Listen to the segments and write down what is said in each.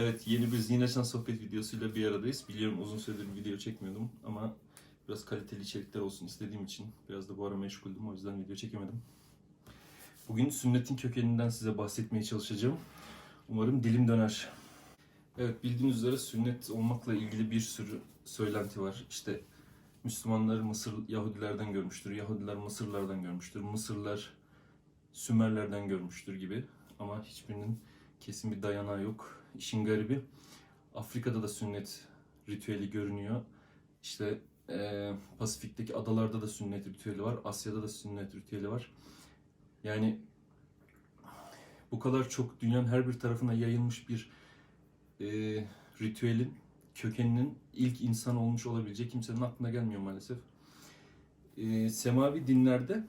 Evet yeni bir Zineşan sohbet videosuyla bir aradayız. Biliyorum uzun süredir video çekmiyordum ama biraz kaliteli içerikler olsun istediğim için biraz da bu ara meşguldüm o yüzden video çekemedim. Bugün sünnetin kökeninden size bahsetmeye çalışacağım. Umarım dilim döner. Evet bildiğiniz üzere sünnet olmakla ilgili bir sürü söylenti var. İşte Müslümanlar Mısır Yahudilerden görmüştür, Yahudiler Mısırlardan görmüştür, Mısırlar Sümerlerden görmüştür gibi. Ama hiçbirinin kesin bir dayanağı yok. İşin garibi Afrika'da da sünnet ritüeli görünüyor. İşte eee, Pasifik'teki adalarda da sünnet ritüeli var. Asya'da da sünnet ritüeli var. Yani bu kadar çok dünyanın her bir tarafına yayılmış bir eee, ritüelin kökeninin ilk insan olmuş olabilecek kimsenin aklına gelmiyor maalesef. Eee, semavi dinlerde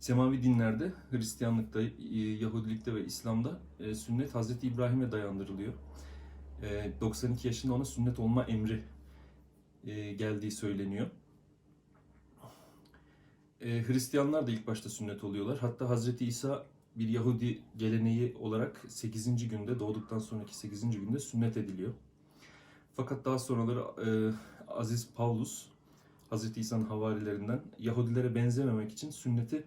Semavi dinlerde, Hristiyanlıkta, e, Yahudilikte ve İslam'da e, sünnet Hazreti İbrahim'e dayandırılıyor. E, 92 yaşında ona sünnet olma emri e, geldiği söyleniyor. E, Hristiyanlar da ilk başta sünnet oluyorlar. Hatta Hazreti İsa bir Yahudi geleneği olarak 8. günde, doğduktan sonraki 8. günde sünnet ediliyor. Fakat daha sonraları e, Aziz Paulus, Hazreti İsa'nın havarilerinden Yahudilere benzememek için sünneti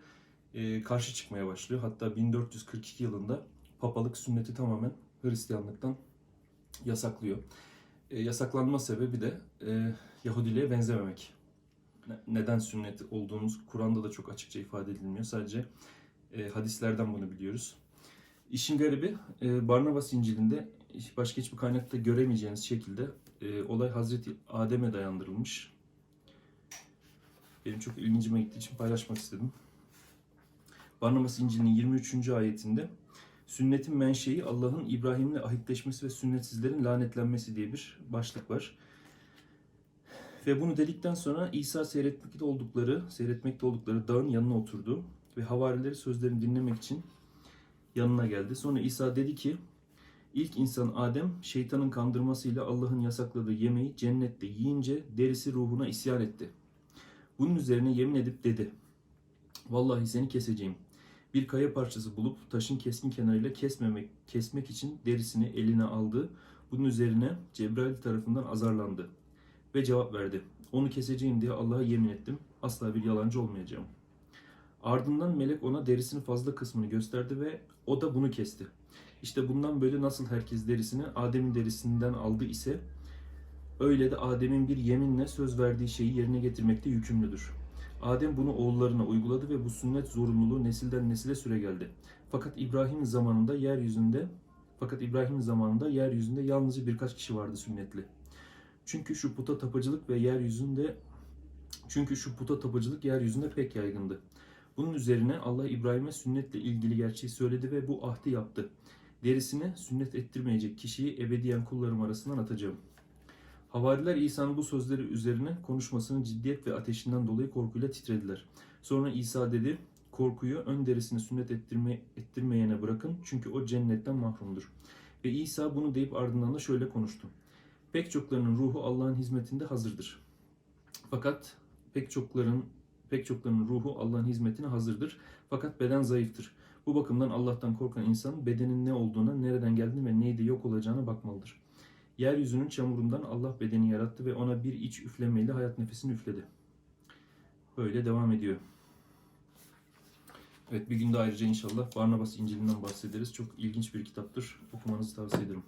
e, karşı çıkmaya başlıyor. Hatta 1442 yılında papalık sünneti tamamen Hristiyanlıktan yasaklıyor. E, yasaklanma sebebi de e, Yahudiliğe benzememek. Ne- Neden sünnet olduğumuz Kur'an'da da çok açıkça ifade edilmiyor. Sadece e, hadislerden bunu biliyoruz. İşin garibi e, Barnabas İncil'inde başka hiçbir kaynakta göremeyeceğiniz şekilde e, olay Hazreti Adem'e dayandırılmış. Benim çok ilgincime gittiği için paylaşmak istedim. Barnabas İncil'in 23. ayetinde sünnetin menşei Allah'ın İbrahim'le ahitleşmesi ve sünnetsizlerin lanetlenmesi diye bir başlık var. Ve bunu dedikten sonra İsa seyretmekte oldukları, seyretmekte oldukları dağın yanına oturdu ve havarileri sözlerini dinlemek için yanına geldi. Sonra İsa dedi ki, ilk insan Adem şeytanın kandırmasıyla Allah'ın yasakladığı yemeği cennette yiyince derisi ruhuna isyan etti. Bunun üzerine yemin edip dedi, Vallahi seni keseceğim. Bir kaya parçası bulup taşın keskin kenarıyla kesmemek, kesmek için derisini eline aldı. Bunun üzerine Cebrail tarafından azarlandı. Ve cevap verdi. Onu keseceğim diye Allah'a yemin ettim. Asla bir yalancı olmayacağım. Ardından melek ona derisinin fazla kısmını gösterdi ve o da bunu kesti. İşte bundan böyle nasıl herkes derisini Adem'in derisinden aldı ise öyle de Adem'in bir yeminle söz verdiği şeyi yerine getirmekte yükümlüdür. Adem bunu oğullarına uyguladı ve bu sünnet zorunluluğu nesilden nesile süre geldi. Fakat İbrahim zamanında yeryüzünde fakat İbrahim zamanında yeryüzünde yalnızca birkaç kişi vardı sünnetli. Çünkü şu puta tapıcılık ve yeryüzünde çünkü şu puta tapıcılık yeryüzünde pek yaygındı. Bunun üzerine Allah İbrahim'e sünnetle ilgili gerçeği söyledi ve bu ahdi yaptı. Derisine sünnet ettirmeyecek kişiyi ebediyen kullarım arasından atacağım. Havariler İsa'nın bu sözleri üzerine konuşmasının ciddiyet ve ateşinden dolayı korkuyla titrediler. Sonra İsa dedi, korkuyu ön derisini sünnet ettirme, ettirmeyene bırakın çünkü o cennetten mahrumdur. Ve İsa bunu deyip ardından da şöyle konuştu. Pek çoklarının ruhu Allah'ın hizmetinde hazırdır. Fakat pek çokların pek çoklarının ruhu Allah'ın hizmetine hazırdır. Fakat beden zayıftır. Bu bakımdan Allah'tan korkan insan bedenin ne olduğuna, nereden geldiğine ve neyde yok olacağına bakmalıdır. Yeryüzünün çamurundan Allah bedeni yarattı ve ona bir iç üflemeyle hayat nefesini üfledi. Böyle devam ediyor. Evet bir günde ayrıca inşallah Barnabas İncil'inden bahsederiz. Çok ilginç bir kitaptır. Okumanızı tavsiye ederim.